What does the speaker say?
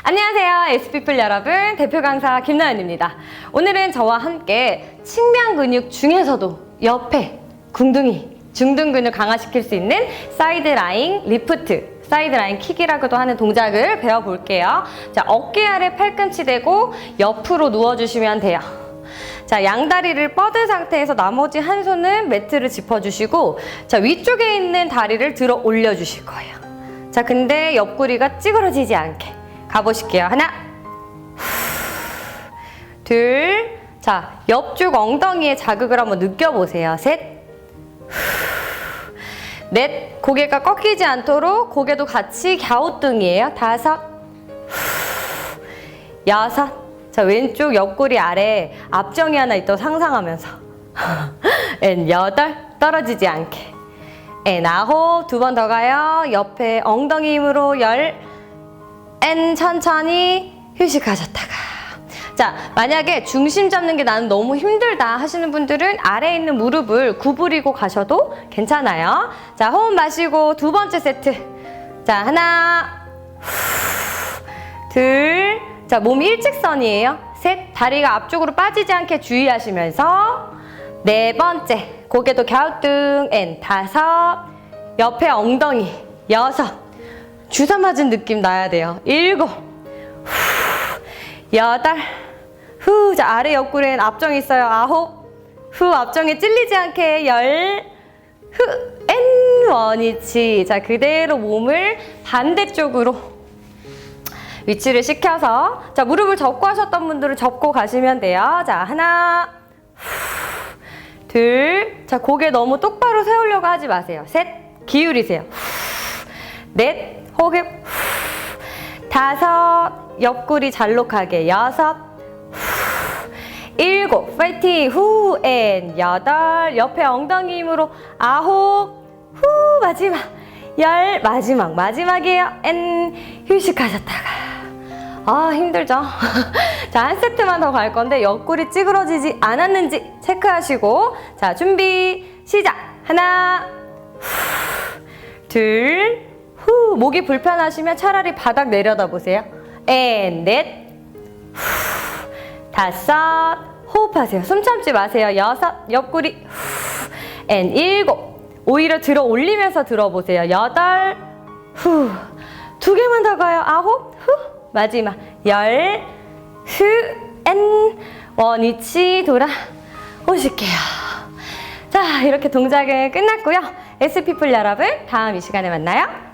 안녕하세요. SP풀 여러분. 대표 강사 김나연입니다. 오늘은 저와 함께 측면 근육 중에서도 옆에 궁둥이, 중등 근육 강화시킬 수 있는 사이드 라인 리프트, 사이드 라인 킥이라고도 하는 동작을 배워볼게요. 자, 어깨 아래 팔꿈치 대고 옆으로 누워주시면 돼요. 자, 양다리를 뻗은 상태에서 나머지 한 손은 매트를 짚어주시고, 자, 위쪽에 있는 다리를 들어 올려주실 거예요. 자, 근데 옆구리가 찌그러지지 않게 가보실게요. 하나, 둘, 자, 옆쪽 엉덩이에 자극을 한번 느껴보세요. 셋, 넷, 고개가 꺾이지 않도록 고개도 같이 갸우뚱이에요. 다섯, 여섯, 자, 왼쪽 옆구리 아래 앞정이 하나 있다고 상상하면서. 엔 여덟, 떨어지지 않게. 엔 아홉, 두 번 더 가요. 옆에 엉덩이 힘으로 열, 엔 천천히 휴식하셨다가. 자, 만약에 중심 잡는 게 나는 너무 힘들다 하시는 분들은 아래에 있는 무릎을 구부리고 가셔도 괜찮아요. 자, 호흡 마시고 두 번째 세트. 자, 하나, 둘, 자, 몸이 일직선이에요. 셋, 다리가 앞쪽으로 빠지지 않게 주의하시면서 네 번째, 고개도 갸우뚱, 엔 다섯, 옆에 엉덩이 여섯, 주사 맞은 느낌 나야 돼요. 일곱, 후, 여덟, 후, 자, 아래 옆구리엔 앞정이 있어요. 아홉, 후, 앞정에 찔리지 않게 열, 후, 엔, 원위치. 자, 그대로 몸을 반대쪽으로 위치를 시켜서 자 무릎을 접고 하셨던 분들은 접고 가시면 돼요. 자 하나, 후, 둘, 자 고개 너무 똑바로 세우려고 하지 마세요. 셋, 기울이세요. 후, 넷, 호흡. 후, 다섯, 옆구리 잘록하게. 여섯, 후, 일곱, 파이팅. 후, 엔 여덟, 옆에 엉덩이 힘으로 아홉, 후 마지막. 열 마지막 마지막이에요. 엔 휴식하셨다가 아 힘들죠. 자 한 세트만 더 갈 건데 옆구리 찌그러지지 않았는지 체크하시고 자 준비 시작 하나 둘후 목이 불편하시면 차라리 바닥 내려다 보세요. 앤넷 다섯 호흡하세요. 숨 참지 마세요. 여섯 옆구리 앤 일곱 오히려 들어 올리면서 들어보세요. 여덟 후 두 개만 더 가요. 아홉 후 마지막 열 후 앤 원위치 돌아 오실게요. 자 이렇게 동작은 끝났고요. SP풀 여러분 다음 이 시간에 만나요.